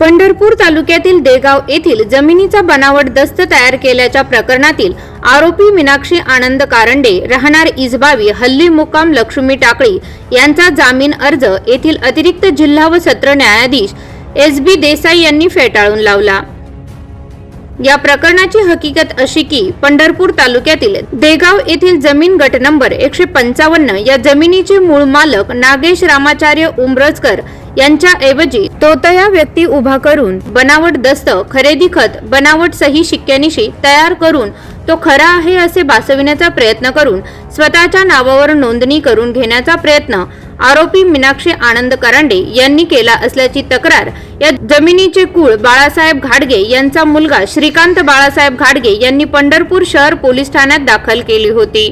पंढरपूर तालुक्यातील देगाव येथील जमिनीचा बनावट दस्त तयार केल्याच्या प्रकरणातील आरोपी मीनाक्षी आनंद कारंडे राहणार इजबावी हल्ली मुक्काम लक्ष्मी टाकळी यांचा जामीन अर्ज येथील अतिरिक्त जिल्हा व सत्र न्यायाधीश एस बी देसाई यांनी फेटाळून लावला. या प्रकरणाची हकीकत अशी की पंढरपूर तालुक्यातील देगाव येथील जमीन गट नंबर एकशे पंचावन्न या जमिनीचे मूळ मालक नागेश रामाचार्य उमरजकर यांच्या ऐवजी तोतया व्यक्ती उभा करून बनावट दस्त खरेदी खत बनावट सही शिक्क्यानिशी तयार करून तो खरा आहे असे भासविण्याचा प्रयत्न करून स्वतःच्या नावावर नोंदणी करून घेण्याचा प्रयत्न आरोपी मीनाक्षी आनंद करांडे यांनी केला असल्याची तक्रार या जमिनीचे कुळ बाळासाहेब घाडगे यांचा मुलगा श्रीकांत बाळासाहेब घाडगे यांनी पंढरपूर शहर पोलीस ठाण्यात दाखल केली होती.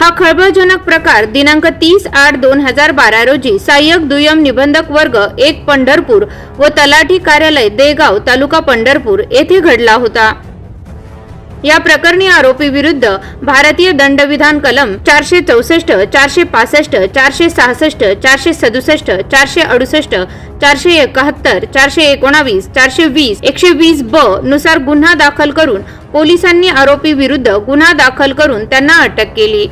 हा खळबळजनक प्रकार दिनांक तीस आठ दोन हजार बारा रोजी सहाय्यक दुय्यम निबंधक वर्ग एक पंढरपूर व तलाठी कार्यालय देगाव तालुका पंढरपूर येथे घडला होता. या प्रकरणी आरोपी विरुद्ध भारतीय दंडविधान कलम चारशे चौसष्ट चारशे पासष्ट चारशे सहासष्ट चारशे सदुसष्ट चारशे अडुसष्ट चारशे एकाहत्तर चारशे एकोणावीस चारशे वीस एकशे वीस ब नुसार गुन्हा दाखल करून पोलिसांनी आरोपी विरुद्ध गुन्हा दाखल करून त्यांना अटक केली.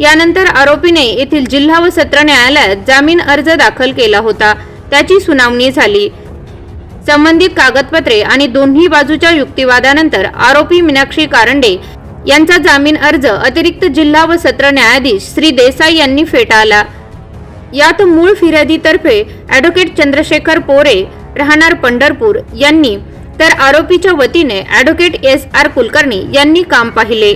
यानंतर आरोपीने येथील जिल्हा व सत्र न्यायालयात जामीन अर्ज दाखल केला होता. त्याची सुनावणी झाली. संबंधित कागदपत्रे आणि दोन्ही बाजूच्या युक्तिवादानंतर आरोपी मीनाक्षी कारंडे यांचा जामीन अर्ज अतिरिक्त जिल्हा व सत्र न्यायाधीश श्री देसाई यांनी फेटाळला. यात मूळ फिर्यादीतर्फे ॲडव्होकेट चंद्रशेखर पोरे राहणार पंढरपूर यांनी तर आरोपीच्या वतीने ॲडव्होकेट एस आर कुलकर्णी यांनी काम पाहिले.